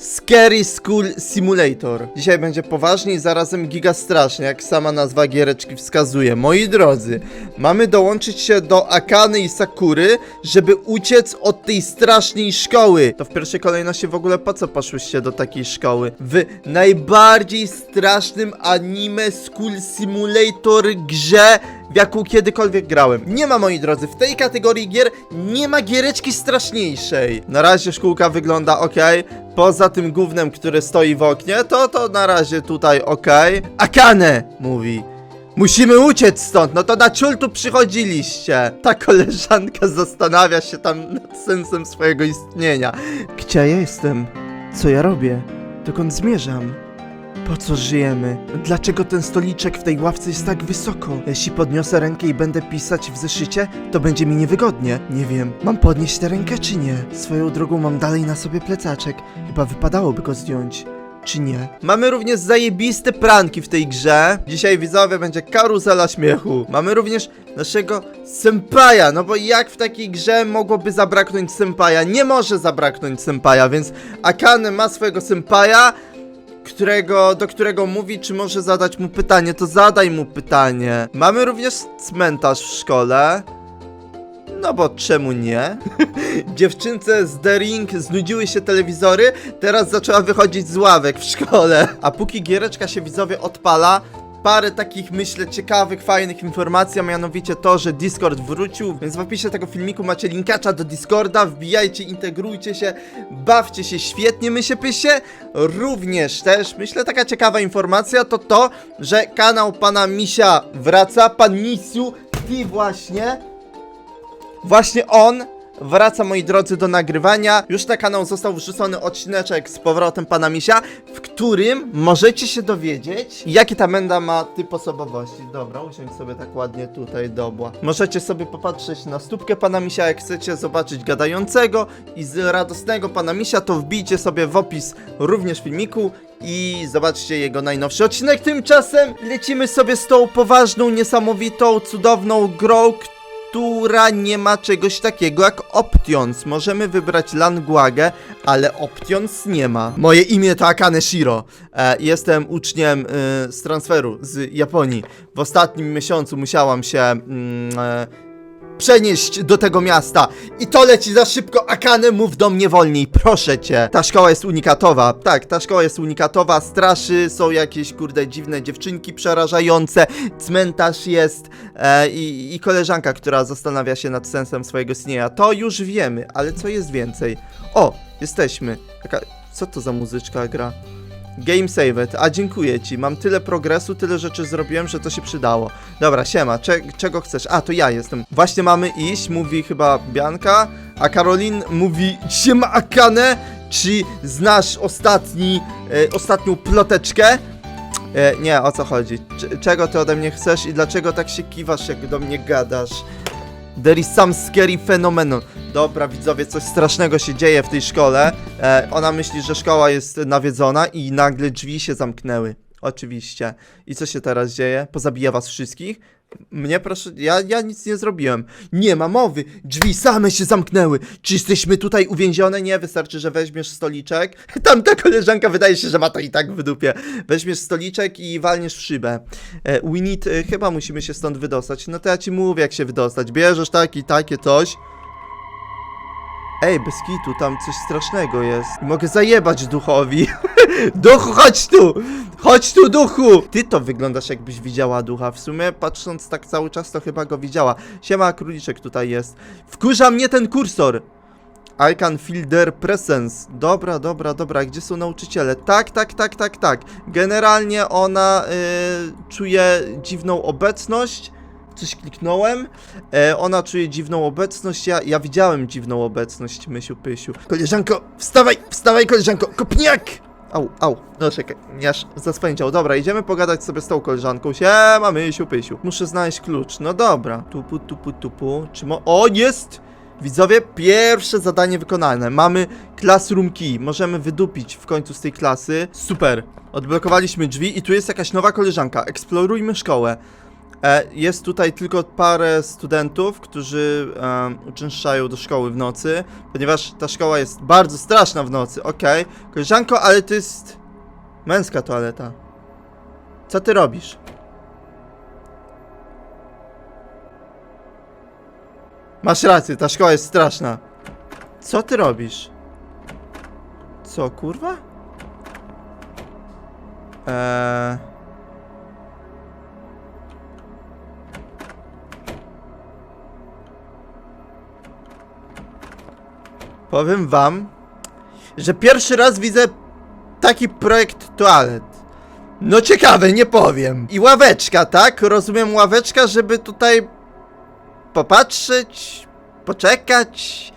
Sk- Scary School Simulator. Dzisiaj będzie poważnie i zarazem giga strasznie, jak sama nazwa giereczki wskazuje. Moi drodzy, mamy dołączyć się do Akany i Sakury, żeby uciec od tej strasznej szkoły. To w pierwszej kolejności w ogóle po co poszłyście do takiej szkoły? W najbardziej strasznym anime School Simulator grze w jaką kiedykolwiek grałem. Nie ma, moi drodzy, w tej kategorii gier nie ma giereczki straszniejszej. Na razie szkółka wygląda ok. Poza tym gównem, które stoi w oknie, to to na razie tutaj ok. Akane! Mówi. Musimy uciec stąd, no to na ciul tu przychodziliście. Ta koleżanka zastanawia się tam nad sensem swojego istnienia. Gdzie ja jestem? Co ja robię? Dokąd zmierzam? Po co żyjemy? Dlaczego ten stoliczek w tej ławce jest tak wysoko? Jeśli podniosę rękę i będę pisać w zeszycie, to będzie mi niewygodnie. Nie wiem, mam podnieść tę rękę czy nie? Swoją drogą mam dalej na sobie plecaczek. Chyba wypadałoby go zdjąć. Czy nie? Mamy również zajebiste pranki w tej grze. Dzisiaj widzowie będzie karuzela śmiechu. Mamy również naszego sempaja, no bo jak w takiej grze mogłoby zabraknąć sempaja? Nie może zabraknąć sempaja, więc Akane ma swojego sempaja, którego, do którego mówi, czy może zadać mu pytanie, to zadaj mu pytanie. Mamy również cmentarz w szkole. No bo czemu nie? Dziewczynce z The Ring znudziły się telewizory, teraz zaczęła wychodzić z ławek w szkole. A póki giereczka się widzowie odpala, parę takich, myślę, ciekawych, fajnych informacji, a mianowicie to, że Discord wrócił, więc w opisie tego filmiku macie linkacza do Discorda, wbijajcie, integrujcie się, bawcie się świetnie, my się pysie. Również też, myślę, taka ciekawa informacja to to, że kanał pana Misia wraca, pan Misiu, ty właśnie, Właśnie on wraca, moi drodzy, do nagrywania. Już na kanał został wrzucony odcineczek z powrotem pana Misia, w którym możecie się dowiedzieć, jaki ta menda ma typ osobowości. Dobra, usiądź sobie tak ładnie tutaj do obła. Możecie sobie popatrzeć na stópkę pana Misia, jak chcecie zobaczyć gadającego i z radosnego pana Misia, to wbijcie sobie w opis również filmiku i zobaczcie jego najnowszy odcinek. Tymczasem lecimy sobie z tą poważną, niesamowitą, cudowną grą, która nie ma czegoś takiego jak Options. Możemy wybrać Languagę, ale Options nie ma. Moje imię to Akane Shiro. E, jestem uczniem e, z transferu z Japonii. W ostatnim miesiącu musiałam się mm, e, przenieść do tego miasta. I to leci za szybko. Akane, mów do mnie wolniej, proszę cię. Ta szkoła jest unikatowa. Tak, ta szkoła jest unikatowa. Straszy, są jakieś, kurde, dziwne dziewczynki przerażające. Cmentarz jest e, i, i koleżanka, która zastanawia się nad sensem swojego istnienia. To już wiemy, ale co jest więcej? O, jesteśmy. Taka, co to za muzyczka gra? Game saved, a dziękuję ci. Mam tyle progresu, tyle rzeczy zrobiłem, że to się przydało. Dobra, siema, cze czego chcesz? A, to ja jestem. Właśnie mamy iść, mówi chyba Bianka, a Karolin mówi siema Akane, czy znasz ostatni, e, ostatnią ploteczkę? E, nie, o co chodzi? Cz czego ty ode mnie chcesz i dlaczego tak się kiwasz, jak do mnie gadasz? There is some scary phenomenon. Dobra, widzowie, coś strasznego się dzieje w tej szkole. E, ona myśli, że szkoła jest nawiedzona i nagle drzwi się zamknęły. Oczywiście. I co się teraz dzieje? Pozabija was wszystkich? Mnie proszę, ja, ja nic nie zrobiłem. Nie ma mowy, drzwi same się zamknęły. Czy jesteśmy tutaj uwięzione? Nie, wystarczy, że weźmiesz stoliczek. Tamta koleżanka wydaje się, że ma to i tak w dupie. Weźmiesz stoliczek i walniesz w szybę. E, we need, e, chyba musimy się stąd wydostać. No to ja ci mówię, jak się wydostać. Bierzesz taki, takie coś. Ej, bez kitu, tam coś strasznego jest. Mogę zajebać duchowi. Duchu, chodź tu! Chodź tu, duchu! Ty to wyglądasz jakbyś widziała ducha. W sumie, patrząc tak cały czas, to chyba go widziała. Siema, króliczek tutaj jest. Wkurza mnie ten kursor! I can feel their presence. Dobra, dobra, dobra. Gdzie są nauczyciele? Tak, tak, tak, tak, tak. Generalnie ona y, czuje dziwną obecność. Coś kliknąłem. E, ona czuje dziwną obecność. Ja, ja widziałem dziwną obecność, Mysiu Pysiu. Koleżanko, wstawaj, wstawaj, koleżanko, kopniak! Au, au, no czekaj, aż zaswędział. Dobra, idziemy pogadać sobie z tą koleżanką. Siema, Mysiu Pysiu. Muszę znaleźć klucz. No dobra. Tupu, tupu, tupu. Czy mo... O, jest! Widzowie, pierwsze zadanie wykonane. Mamy classroom key. Możemy wydupić w końcu z tej klasy. Super. Odblokowaliśmy drzwi i tu jest jakaś nowa koleżanka. Eksplorujmy szkołę. E, jest tutaj tylko parę studentów, którzy uczęszczają do szkoły w nocy, ponieważ ta szkoła jest bardzo straszna w nocy. Okej. Koleżanko, ale to jest męska toaleta. Co ty robisz? Masz rację, ta szkoła jest straszna. Co ty robisz? Co, kurwa? Eee... Powiem wam, że pierwszy raz widzę taki projekt toalet. No ciekawe, nie powiem. I ławeczka, tak? Rozumiem ławeczka, żeby tutaj popatrzeć, poczekać.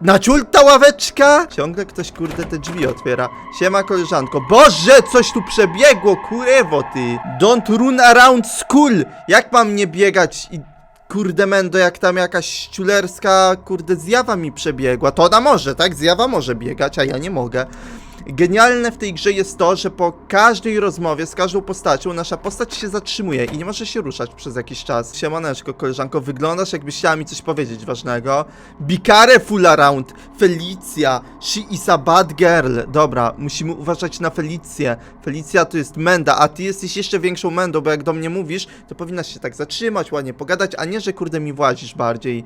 Na ciul ta ławeczka? Ciągle ktoś kurde te drzwi otwiera. Siema koleżanko. Boże, coś tu przebiegło, kurewo ty. Don't run around school. Jak mam nie biegać i kurde mendo, jak tam jakaś ściulerska kurde zjawa mi przebiegła. To ona może, tak? Zjawa może biegać, a ja nie mogę. Genialne w tej grze jest to, że po każdej rozmowie z każdą postacią nasza postać się zatrzymuje i nie może się ruszać przez jakiś czas. Siemaneczko, koleżanko, wyglądasz jakbyś chciała mi coś powiedzieć ważnego. Be careful around. Felicia, she is a bad girl. Dobra, musimy uważać na Felicję. Felicja to jest menda, a ty jesteś jeszcze większą mendą, bo jak do mnie mówisz, to powinnaś się tak zatrzymać, ładnie pogadać, a nie, że kurde mi włazisz bardziej.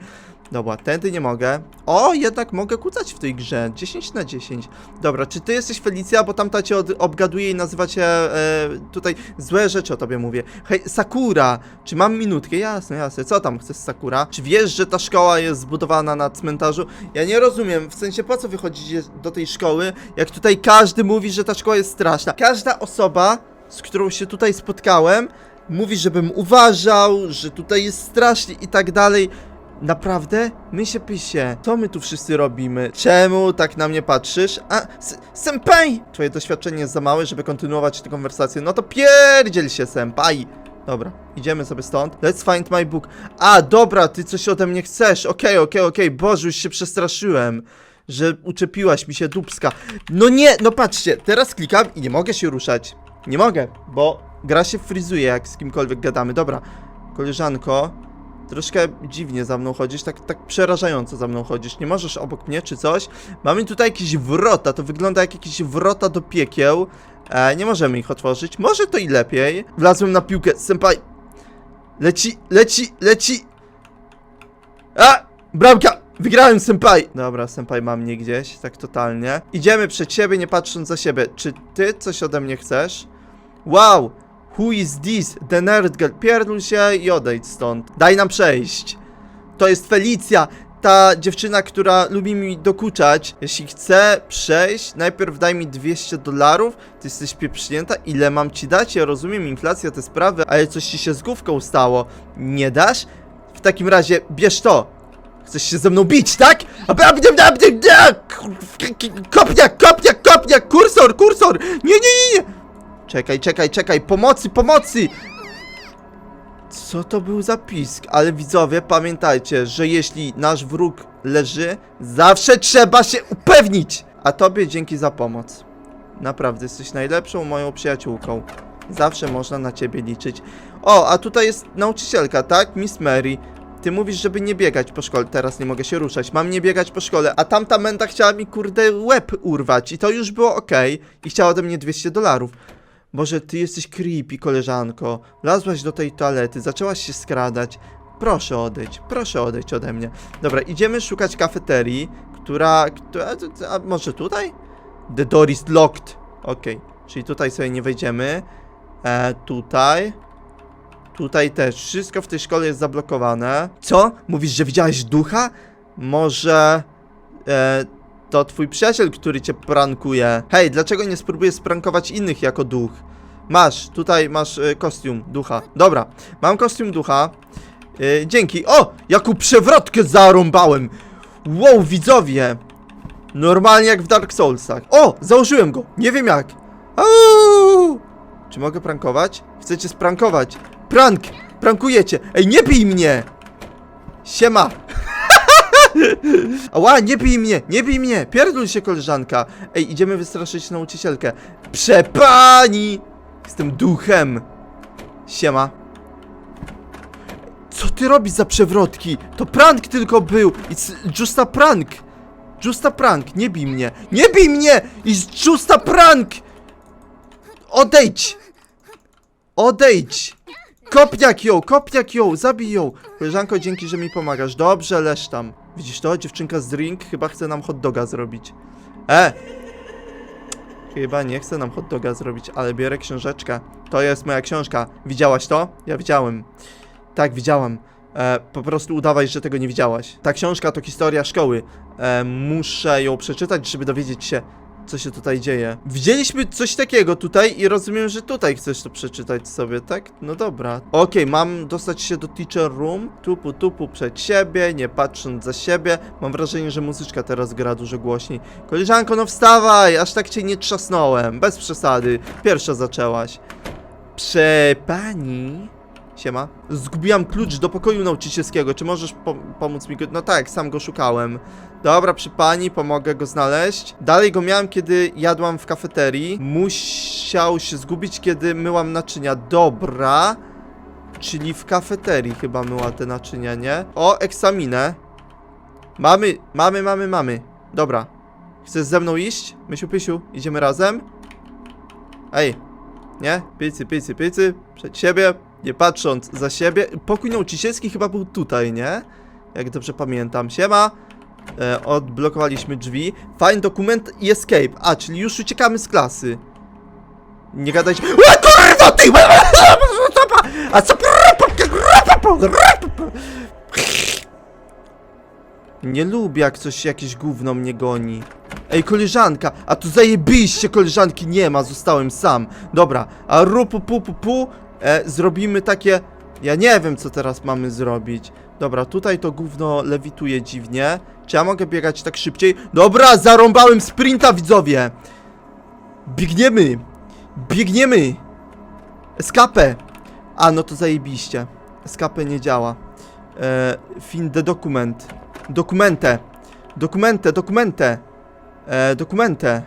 Dobra, tędy nie mogę. O, jednak mogę kucać w tej grze. 10 na 10. Dobra, czy ty jesteś Felicja, bo tamta cię od, obgaduje i nazywa cię e, tutaj złe rzeczy o tobie mówię. Hej, Sakura, czy mam minutkę? Jasne, jasne. Co tam chcesz, Sakura? Czy wiesz, że ta szkoła jest zbudowana na cmentarzu? Ja nie rozumiem, w sensie po co wychodzicie do tej szkoły, jak tutaj każdy mówi, że ta szkoła jest straszna. Każda osoba, z którą się tutaj spotkałem, mówi, żebym uważał, że tutaj jest strasznie i tak dalej. Naprawdę? My się pysie. Co my tu wszyscy robimy? Czemu tak na mnie patrzysz? A, senpai! Twoje doświadczenie jest za małe, żeby kontynuować tę konwersację. No to pierdziel się, senpai! Dobra, idziemy sobie stąd. Let's find my book. A, dobra, ty coś ode mnie chcesz. Okej, okej, okej. Boże, już się przestraszyłem. Że uczepiłaś mi się dupska. No nie, no patrzcie, teraz klikam i nie mogę się ruszać. Nie mogę, bo gra się frizuje, jak z kimkolwiek gadamy. Dobra, koleżanko, Troszkę dziwnie za mną chodzisz, tak, tak przerażająco za mną chodzisz. Nie możesz obok mnie czy coś? Mamy tutaj jakieś wrota, to wygląda jak jakieś wrota do piekieł. E, nie możemy ich otworzyć. Może to i lepiej. Wlazłem na piłkę, senpai. Leci, leci, leci. A! Bramka! Wygrałem, senpai! Dobra, senpai ma mnie gdzieś, tak totalnie. Idziemy przed siebie, nie patrząc za siebie. Czy ty coś ode mnie chcesz? Wow! Who is this? The nerd girl. Pierdol się i odejdź stąd. Daj nam przejść. To jest Felicja, ta dziewczyna, która lubi mi dokuczać. Jeśli chce przejść, najpierw daj mi 200 dolarów. Ty jesteś pieprznięta. Ile mam ci dać? Ja rozumiem, inflacja, te sprawy, ale coś ci się z główką stało. Nie dasz? W takim razie bierz to. Chcesz się ze mną bić, tak? Kopnia, kopnia, kopnia, kursor, kursor! Nie, nie, nie, nie! Czekaj, czekaj, czekaj, pomocy, pomocy! Co to był za pisk? Ale widzowie, pamiętajcie, że jeśli nasz wróg leży, zawsze trzeba się upewnić! A tobie dzięki za pomoc. Naprawdę, jesteś najlepszą moją przyjaciółką. Zawsze można na ciebie liczyć. O, a tutaj jest nauczycielka, tak? Miss Mary. Ty mówisz, żeby nie biegać po szkole. Teraz nie mogę się ruszać. Mam nie biegać po szkole. A tamta menda chciała mi, kurde, łeb urwać. I to już było ok. I chciała ode mnie 200 dolarów. Boże, ty jesteś creepy, koleżanko. Wlazłaś do tej toalety, zaczęłaś się skradać. Proszę odejdź, proszę odejdź ode mnie. Dobra, idziemy szukać kafeterii, która... która a może tutaj? The door is locked. Okej, czyli tutaj sobie nie wejdziemy. E, tutaj. Tutaj też. Wszystko w tej szkole jest zablokowane. Co? Mówisz, że widziałeś ducha? Może... E, to twój przyjaciel, który cię prankuje. Hej, dlaczego nie spróbujesz sprankować innych jako duch? Masz, tutaj masz y, kostium ducha. Dobra, mam kostium ducha. Y, dzięki. O! Jaką przewrotkę zarąbałem! Wow, widzowie! Normalnie jak w Dark Soulsach. O! Założyłem go! Nie wiem jak. Auuu! Czy mogę prankować? Chcecie sprankować? Prank! Prankujecie! Ej, nie bij mnie! Siema! Ała, nie bij mnie, nie bij mnie, pierdol się koleżanka. Ej, idziemy wystraszyć nauczycielkę. Przepani! Jestem duchem. Siema. ty robisz za przewrotki? To prank tylko był. It's just a prank. Just a prank. Nie bij mnie. Nie bij mnie! It's just a prank! Odejdź! Odejdź! Kopniak ją, kopniak ją, zabij ją. Koleżanko, dzięki, że mi pomagasz. Dobrze, leż tam. Widzisz to? Dziewczynka z drink chyba chce nam hot doga zrobić. E! Chyba nie chce nam hot doga zrobić, ale biorę książeczkę. To jest moja książka. Widziałaś to? Ja widziałem. Tak, widziałam. E, po prostu udawaj, że tego nie widziałaś. Ta książka to historia szkoły. E, muszę ją przeczytać, żeby dowiedzieć się, co się tutaj dzieje. Widzieliśmy coś takiego tutaj i rozumiem, że tutaj chcesz to przeczytać sobie, tak? No dobra. Okej, mam dostać się do teacher room. Tupu, tupu przed siebie, nie patrząc za siebie. Mam wrażenie, że muzyczka teraz gra dużo głośniej. Koleżanko, no wstawaj! Aż tak cię nie trzasnąłem. Bez przesady. Pierwsza zaczęłaś. Prze pani... Siema. Zgubiłam klucz do pokoju nauczycielskiego. Czy możesz po pomóc mi go... No tak, sam go szukałem. Dobra, przy pani, pomogę go znaleźć. Dalej go miałem, kiedy jadłam w kafeterii. Musiał się zgubić, kiedy myłam naczynia. Dobra. Czyli w kafeterii chyba myła te naczynia, nie? O, egzaminę. Mamy, mamy, mamy, mamy. Dobra. Chcesz ze mną iść? Mysiu, pysiu, idziemy razem? Ej, nie? Pycy, pycy, pycy, przed siebie, nie patrząc za siebie. Pokój nauczycielski chyba był tutaj, nie? Jak dobrze pamiętam. Siema. E, odblokowaliśmy drzwi. Find dokument i escape. A, czyli już uciekamy z klasy. Nie gadajcie. O kurwa ty! A co? Nie lubię jak coś, jakieś gówno mnie goni. Ej, koleżanka, a tu zajebiście koleżanki nie ma, zostałem sam. Dobra, a rupu pu pu pu, e, zrobimy takie... Ja nie wiem, co teraz mamy zrobić. Dobra, tutaj to gówno lewituje dziwnie. Czy ja mogę biegać tak szybciej? Dobra, zarąbałem sprinta, widzowie! Biegniemy! Biegniemy! Escape! A, no to zajebiście. Escape nie działa. E, the document. Dokumentę. Dokumentę, dokumentę. E, dokumentę.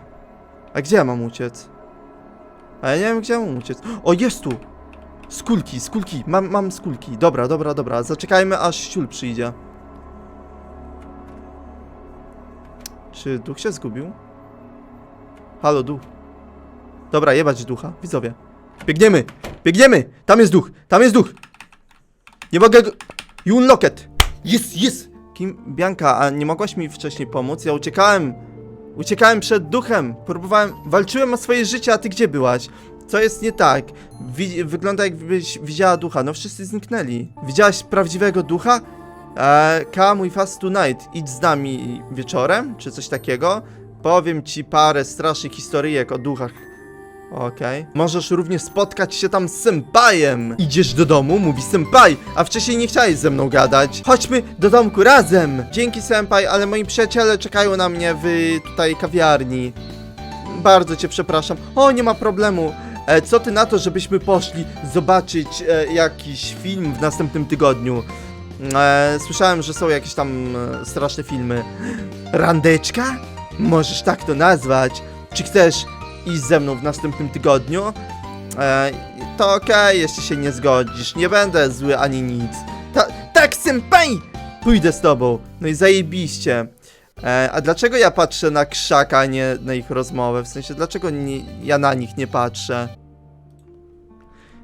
A gdzie ja mam uciec? A ja nie wiem, gdzie ja mam uciec. O, jest tu! Skulki, skulki, mam, mam skulki. Dobra, dobra, dobra. Zaczekajmy, aż ciul przyjdzie. Czy duch się zgubił? Halo, duch. Dobra, jebać ducha, widzowie. Biegniemy! Biegniemy! Tam jest duch! Tam jest duch! Nie mogę go... You unlock it! Jest, jest! Kim... Bianka, a nie mogłaś mi wcześniej pomóc? Ja uciekałem! Uciekałem przed duchem! Próbowałem... Walczyłem o swoje życie, a ty gdzie byłaś? Co jest nie tak? Wi wygląda jakbyś widziała ducha. No wszyscy zniknęli. Widziałaś prawdziwego ducha? Eee, with us tonight. Idź z nami wieczorem? Czy coś takiego? Powiem ci parę strasznych historyjek o duchach. Okej. Możesz również spotkać się tam z senpajem. Idziesz do domu, mówi senpai, a wcześniej nie chciałeś ze mną gadać. Chodźmy do domku razem. Dzięki senpai, ale moi przyjaciele czekają na mnie w tutaj kawiarni. Bardzo cię przepraszam. O, nie ma problemu. E, co ty na to, żebyśmy poszli zobaczyć e, jakiś film w następnym tygodniu? E, słyszałem, że są jakieś tam e, straszne filmy. Randeczka? Możesz tak to nazwać. Czy chcesz iść ze mną w następnym tygodniu? E, to okej, jeśli się nie zgodzisz. Nie będę zły ani nic. Ta, tak, senpai! Pójdę z tobą. No i zajebiście. E, a dlaczego ja patrzę na krzaka, a nie na ich rozmowę? W sensie, dlaczego nie, ja na nich nie patrzę?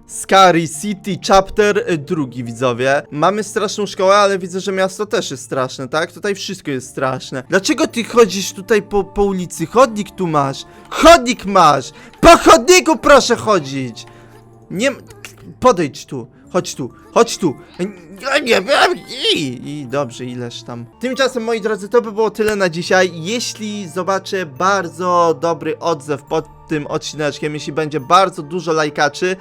Scary City Chapter y, drugi, widzowie. Mamy straszną szkołę, ale widzę, że miasto też jest straszne, tak? Tutaj wszystko jest straszne. Dlaczego ty chodzisz tutaj po, po ulicy? Chodnik tu masz! Chodnik masz! Po chodniku proszę chodzić! Nie... Podejdź tu. Chodź tu, chodź tu. I, I dobrze, ileż tam. Tymczasem, moi drodzy, to by było tyle na dzisiaj. Jeśli zobaczę bardzo dobry odzew pod tym odcineczkiem, jeśli będzie bardzo dużo lajkaczy,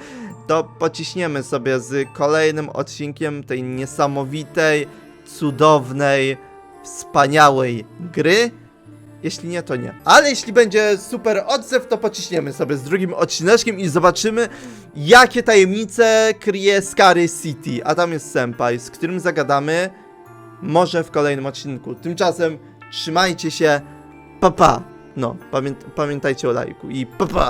to pociśniemy sobie z kolejnym odcinkiem tej niesamowitej, cudownej, wspaniałej gry. Jeśli nie, to nie. Ale jeśli będzie super odzew, to pociśniemy sobie z drugim odcineczkiem i zobaczymy, jakie tajemnice kryje Scary City. A tam jest Senpai, z którym zagadamy może w kolejnym odcinku. Tymczasem trzymajcie się, papa. Pa. No, pamię pamiętajcie o lajku i papa. Pa.